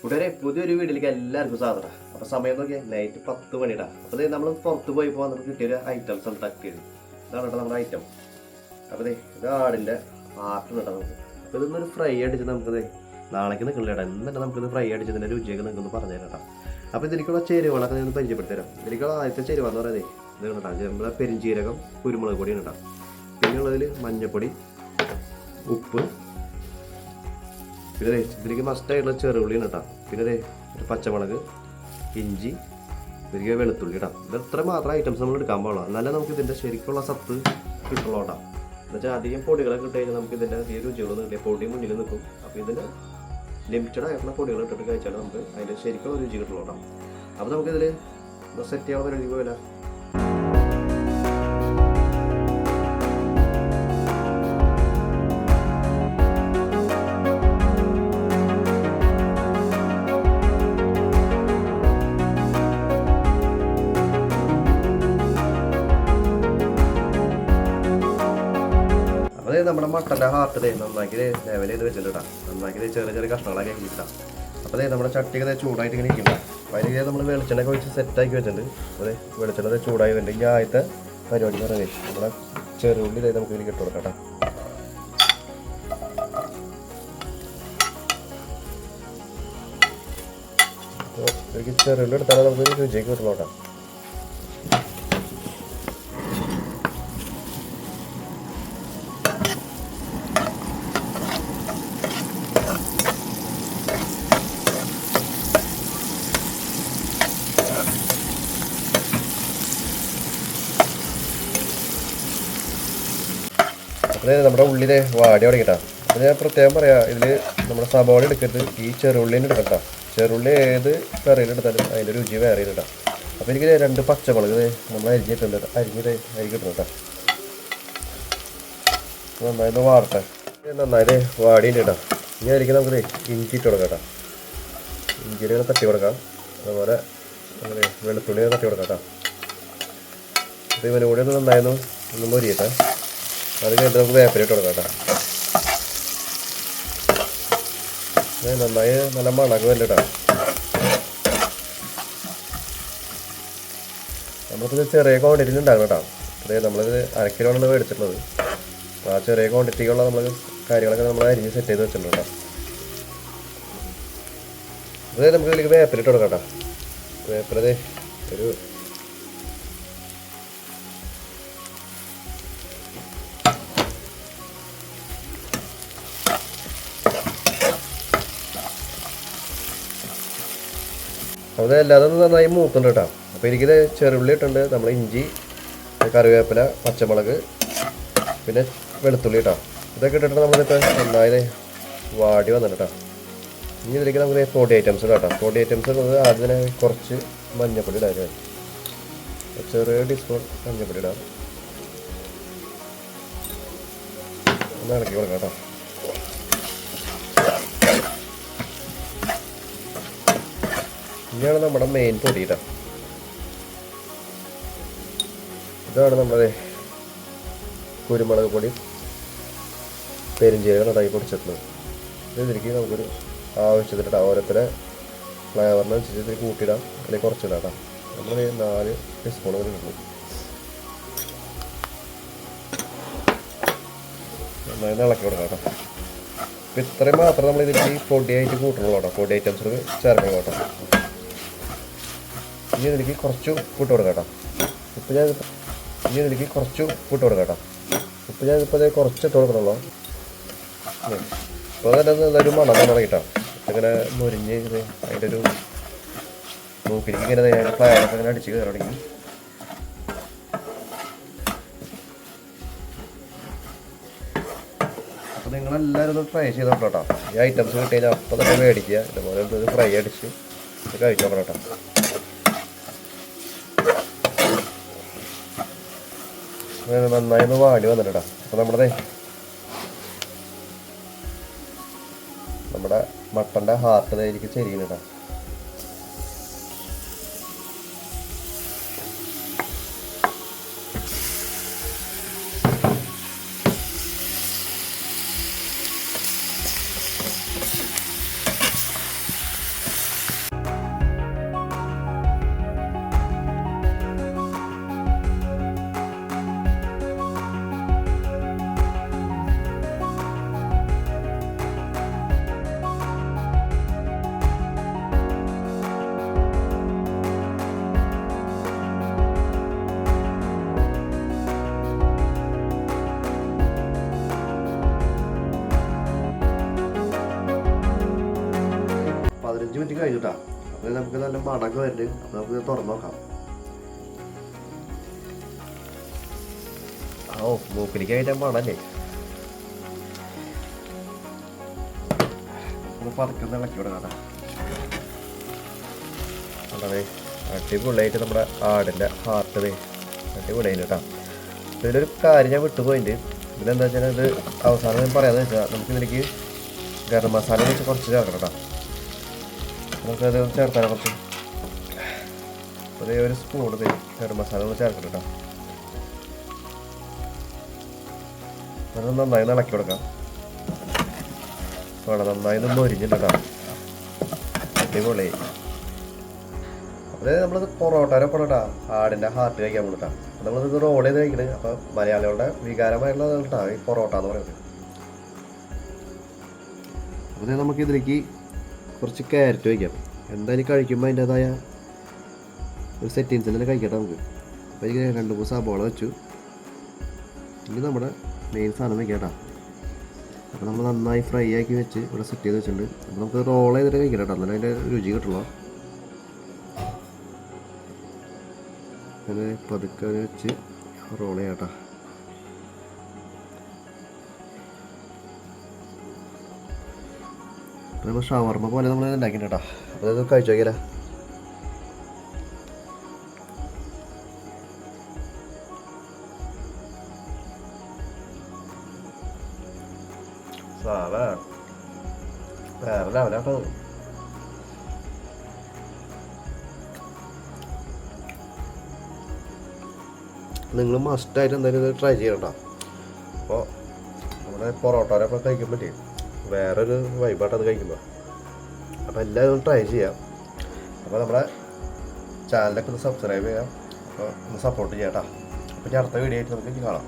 കൂട്ടുകാരെ പുതിയൊരു വീട്ടിലേക്ക് എല്ലാവർക്കും സാധനം അപ്പൊ സമയം നോക്കിയാൽ നൈറ്റ് പത്ത് മണിടാ. അപ്പൊ നമ്മൾ പുറത്ത് പോയി പോകാൻ നമുക്ക് കിട്ടിയൊരു ഐറ്റംസ് ആണ് തക്കിയത് ഇതാണ് നമ്മുടെ ഐറ്റം അപ്പൊ ഇത് ആടിന്റെ ആർട്ട് കേട്ടോ നമുക്ക്? അപ്പൊ ഇതൊന്നൊരു ഫ്രൈ അടിച്ച് നമുക്ക് നാളേക്ക് നിൽക്കണില്ല എന്നിട്ട് നമുക്കിത് ഫ്രൈ അടിച്ചതിന്റെ രുചിയൊക്കെ നിങ്ങൾക്ക് പറഞ്ഞു തരാം അപ്പൊ ഇതിലേക്കുള്ള ചേരുവകളൊക്കെ ഞാൻ പരിചയപ്പെടുത്തി തരാം. ഇതിലേക്കുള്ള ആദ്യത്തെ ചേരുവ എന്ന് പറയുന്നത് ഇത് കേട്ടോ. നമ്മളെ പെരിഞ്ചീരകം കുരുമുളക് പൊടിയാണ് പിന്നെ ഉള്ളതിൽ മഞ്ഞപ്പൊടി ഉപ്പ് പിന്നെ ഇതിലേക്ക് മസ്റ്റായിട്ടുള്ള ചെറുള്ളിയാണ് കേട്ടോ പിന്നെ ഒരു പച്ചമുളക് ഇഞ്ചി ഇതിലേക്ക് വെളുത്തുള്ളി കേട്ടോ ഇത് ഇത്ര മാത്രം ഐറ്റംസ് നമ്മൾ എടുക്കാൻ പാടുള്ളൂ. എന്നാലേ നമുക്ക് ഇതിന്റെ ശരിക്കുള്ള സത്ത് കിട്ടുള്ളൂ കേട്ടോ എന്നുവെച്ചാൽ അധികം പൊടികളൊക്കെ ഇട്ട് കഴിഞ്ഞാൽ നമുക്ക് ഇതിന്റെ ഈ രുചികളൊന്നും ഇല്ല പൊടി മുന്നിൽ നിൽക്കും. അപ്പോൾ ഇതിന്റെ ലിമിറ്റഡ് ആയിട്ടുള്ള പൊടികൾ ഇട്ടിട്ട് കഴിച്ചാൽ നമുക്ക് അതിന്റെ ശരിക്കുള്ള രുചി കിട്ടുള്ളൂ കേട്ടോ അപ്പോൾ നമുക്കിതിൽ സെറ്റ് ചെയ്യാൻ പരിപാടി പോയില്ല മട്ടന്റെ ഹാർട്ട് നന്നാക്കി ലെവൽ ചെയ്ത് വെച്ചിട്ടാ നന്നാക്കി ചെറിയ ചെറിയ കഷ്ണങ്ങളൊക്കെ കിട്ടാം അപ്പോൾ നമ്മുടെ ചട്ടിയൊക്കെ ദേ ചൂടായിട്ട് ഇങ്ങനെ ഇരിക്കണ്ട അതിലേക്ക് നമ്മൾ വെളിച്ചെണ്ണയൊക്കെ വെച്ച് സെറ്റാക്കി വെച്ചിട്ടുണ്ട്. അതെ വെളിച്ചെണ്ണ ചൂടായി വരുന്നുണ്ട് ഈ ആദ്യത്തെ പരിപാടി എന്ന് പറയുന്നത് നമ്മുടെ ചെറുള്ളി ദേ നമുക്ക് ഇതിലേക്ക് ഇട്ട് കൊടുക്കാം ചെറുള്ളി എടുത്താലേ നമുക്ക് രുചിക്ക് കിട്ടുള്ളൂ കേട്ടോ അപ്പോൾ നമ്മുടെ ഉള്ളിലെ വാടി തുടങ്ങിട്ടാ അത് ഞാൻ പ്രത്യേകം പറയാം ഇതിൽ നമ്മുടെ സബോള എടുക്കരുത് ഈ ചെറുള്ളിനെ എടുക്കട്ടാ ചെറുള്ളി ഏത് കറിയിലെടുത്താലും അതിന്റെ രുചി വേറെ ഇട്ടാ അപ്പോൾ എനിക്ക് രണ്ട് പച്ചമുളക് നമ്മൾ അരിഞ്ഞിട്ടുണ്ട് അരിഞ്ഞിട്ട് അരിഞ്ഞിട്ടുണ്ട് കേട്ടോ. നന്നായിട്ട് വാർട്ടെ നന്നായിട്ട് വാടിയുണ്ട് കേട്ടോ. ഇനി അതിലേക്ക് നമുക്ക് ഇഞ്ചി ഇട്ട് കൊടുക്കാം കേട്ടോ. ഇഞ്ചിയിൽ ഇങ്ങനെ തട്ടി കൊടുക്കാം. അതുപോലെ അങ്ങനെ വെളുത്തുള്ളി തട്ടി കൊടുക്കാം കേട്ടോ. അപ്പോൾ ഇവന് കൂടി ഒന്ന് നന്നായിരുന്നു ഒന്ന് മൊരിയട്ടെ. അത് കഴിഞ്ഞിട്ട് നമുക്ക് വേപ്പരിട്ട് കൊടുക്കാം കേട്ടോ. നന്നായി നല്ല മണക്ക് വല്ല കേട്ടോ. ചെറിയ ക്വാണ്ടിറ്റിയിൽ ഉണ്ടാകും കേട്ടോ. അതായത് നമ്മളിത് അരക്കിലോണ് മേടിച്ചിട്ടുള്ളത്. അപ്പോൾ ആ ചെറിയ ക്വാണ്ടിറ്റിക്കുള്ള നമ്മൾ കാര്യങ്ങളൊക്കെ നമ്മൾ അരിഞ്ഞ് സെറ്റ് ചെയ്ത് വെച്ചിട്ടുണ്ട് കേട്ടോ. അത് നമുക്ക് ഇതിലേക്ക് വേപ്പില ഇട്ട് കൊടുക്കാം കേട്ടോ. വേപ്പിലത് ഒരു അത് അല്ലാതെ നന്നായി മൂക്കുന്നുണ്ട് കേട്ടോ. അപ്പോൾ എനിക്കിത് ചെറുള്ളി ഇട്ടുണ്ട്. നമ്മൾ ഇഞ്ചി കറിവേപ്പില പച്ചമുളക് പിന്നെ വെളുത്തുള്ളി കേട്ടോ. ഇതൊക്കെ ഇട്ടിട്ട് നമ്മളിപ്പോൾ നന്നായി വാടി വന്നിട്ട് കേട്ടോ. ഇനി ഇതിലേക്ക് നമുക്ക് പൊടി ഐറ്റംസ് കേട്ടോ. പൊടി ഐറ്റംസ് ഇടുന്നത് ആദ്യം കുറച്ച് മഞ്ഞപ്പൊടി ഇടാൻ ചെറിയ ടീസ്പൂൺ മഞ്ഞപ്പൊടി ഇടാം. ഒന്ന് ഇളക്കി കൊടുക്കാം കേട്ടോ. ഇനിയാണ് നമ്മുടെ മെയിൻ പൊടി ഇതാണ് നമ്മുടെ കുരുമുളക് പൊടി. പെരിഞ്ചീരകം ഉണ്ടാക്കി പൊടിച്ചിട്ടുള്ളത്. ഇത് ഇതിലേക്ക് നമുക്കൊരു ആവശ്യത്തിനിട്ട് ഓരോരുത്തരെ ഫ്ലേവറിനനുസരിച്ച് ഇതിൽ കൂട്ടിയിടാം. അല്ലെങ്കിൽ കുറച്ചിടാം നമ്മൾ നാല് ടീസ്പൂൺ വരെ ഇടുന്നു. നന്നായി ഇളക്കി കൊടുക്കാം കേട്ടോ ഇത്രയും മാത്രം നമ്മൾ ഇതിലേക്ക് പൊടിയായിട്ട് കൂട്ടണുള്ളൂ കേട്ടോ പൊടി ഐറ്റംസ് ചേർക്കണം കേട്ടോ ഇനി ഇതിലേക്ക് കുറച്ച് ഉപ്പിട്ട് കൊടുക്കാം കേട്ടോ. ഉപ്പ് ഞാൻ ഇനി ഇതിലേക്ക് കുറച്ച് ഉപ്പിട്ട് കൊടുക്കാം കേട്ടോ. ഉപ്പ് ഞാൻ ഇപ്പോൾ കുറച്ച് ഇട്ട് കൊടുക്കണുള്ളൂ അപ്പോൾ തന്നെ നല്ലൊരു മണം തുടങ്ങി കേട്ടോ ഇങ്ങനെ മുരിഞ്ഞ് ഇത് അതിന്റെ ഒരു മൂക്കിലേക്ക് ഇങ്ങനെ അതിന്റെ ഫ്ലയറൊക്കെ ഇങ്ങനെ അടിച്ച് കയറി തുടങ്ങി. അപ്പോൾ നിങ്ങളെല്ലാവരും ഒന്ന് ട്രൈ ചെയ്ത് നോക്കണം കേട്ടോ. ഈ ഐറ്റംസ് കിട്ടിയാൽ അപ്പം തന്നെ മേടിക്കുക. ഇതുപോലെ ഫ്രൈ അടിച്ച് കഴിച്ചോക്കണം കേട്ടോ. നന്നായി ഒന്ന് വാടി വന്നിട്ടാ അപ്പോൾ നമ്മുടെ നമ്മുടെ മട്ടന്റെ ഹാർട്ട് ഇതായിരിക്കും ചെരിയുന്നുണ്ടാ നമുക്ക് നല്ല മടങ്ങ് വരുന്നുണ്ട് അപ്പം നമുക്ക് തുറന്നു നോക്കാം. ഓ മൂക്കിലേക്ക് കയറ്റാൻ പാടല്ലേ ഒന്ന് പതുക്കെ ഇളക്കി വിടാം അതെ അടിപൊളിയായിട്ട് നമ്മുടെ ആടിന്റെ ഹാർട്ട് അടിപൊളിയായിട്ട് കേട്ടോ. ഇതിലൊരു കാര്യം ഞാൻ വിട്ടുപോയിട്ടുണ്ട് ഇതിലെന്താ വെച്ചാൽ ഇത് അവസാനം ഞാൻ പറയാന്ന് വെച്ചാൽ നമുക്ക് ഇതിലേക്ക് ഗരം മസാല വെച്ച് കുറച്ച് ചേർക്കണം കേട്ടോ. നമുക്കത് ചേർത്താലോ കുറച്ച്? അതേ ഒരു സ്പൂൺ ഗരം മസാല ഒന്ന് ചേർക്കണം കേട്ടോ അത് നന്നായി ഇളക്കി കൊടുക്കാം. വേണം നന്നായി ഒന്ന് മൊരിഞ്ഞിട്ട് അടിപൊളി. അതായത് നമ്മളത് പൊറോട്ടയുടെ പൊറോട്ടാ ആടിന്റെ ഹാർട്ട് കഴിക്കാൻ കൊടുക്കാം നമ്മളിത് റോൾ ചെയ്ത് കഴിക്കണത് അപ്പോൾ മലയാളികളുടെ വികാരമായിട്ടുള്ളത് കേട്ടോ ഈ പൊറോട്ട എന്ന് പറയുന്നത്. അപ്പോൾ നമുക്ക് ഇതിലേക്ക് കുറച്ച് ക്യാരറ്റ് വയ്ക്കാം എന്തായാലും കഴിക്കുമ്പോൾ അതിന്റെതായ ഒരു സെറ്റിങ്സ് തന്നെ കഴിക്കട്ടെ നമുക്ക്. അപ്പോൾ എനിക്ക് രണ്ട് മൂന്ന് സബോള വെച്ചു. ഇനി നമ്മുടെ മെയിൻ സാധനം വയ്ക്കാം അപ്പോൾ നമ്മൾ നന്നായി ഫ്രൈ ആക്കി വെച്ച് ഇവിടെ സെറ്റ് ചെയ്ത് വെച്ചിട്ടുണ്ട്. അപ്പോൾ നമുക്ക് റോൾ ചെയ്തിട്ട് കഴിക്കണം കേട്ടോ. എന്നാലും അതിന്റെ രുചി കിട്ടുള്ളൂ അങ്ങനെ പതുക്കെ വെച്ച് റോൾ ചെയ്യാം കേട്ടോ. അപ്പോൾ ഷവർമ്മ പോലെ നമ്മൾ ഉണ്ടാക്കിയിട്ട് അപ്പോൾ അത് കഴിച്ചു ലെവലാട്ടോ നിങ്ങൾ മസ്റ്റായിട്ട് എന്തായാലും ഇത് ട്രൈ ചെയ്യണ്ട അപ്പോൾ നമ്മുടെ പൊറോട്ടയൊക്കെ കഴിക്കാൻ പറ്റി. വേറൊരു വൈബായിട്ട് അത് കഴിക്കുമ്പോൾ അപ്പോൾ എല്ലാവരും ട്രൈ ചെയ്യാം. അപ്പോൾ നമ്മുടെ ചാനലൊക്കെ ഒന്ന് സബ്സ്ക്രൈബ് ചെയ്യാം. അപ്പോൾ ഒന്ന് സപ്പോർട്ട് ചെയ്യാം കേട്ടോ അപ്പോൾ ഇനി അടുത്ത വീഡിയോ ആയിട്ട് നമുക്ക് കാണാം.